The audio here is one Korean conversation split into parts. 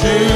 ti.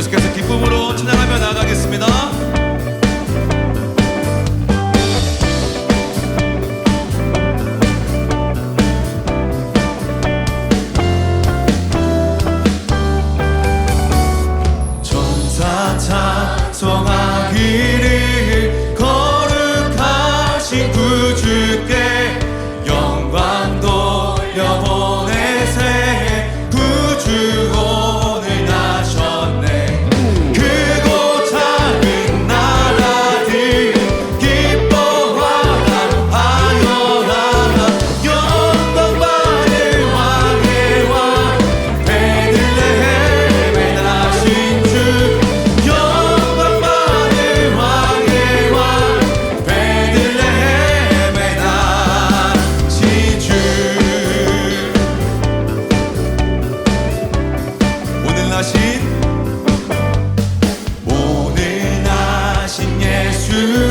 Es que ese tipo buró düşür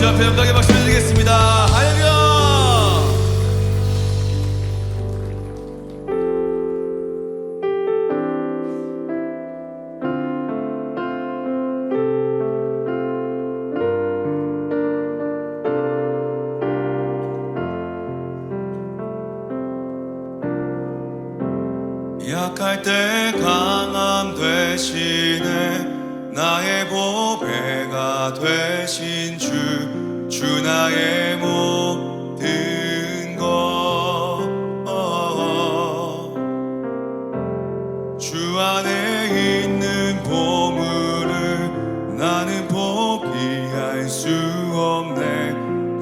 주 앞에 영광의 박수 드리겠습니다. 할렐루야. 약할 때 강함 되시네 나의 보배가 되신 주 주 나의 모든 것주 안에 있는 보물을 나는 포기할 수 없네.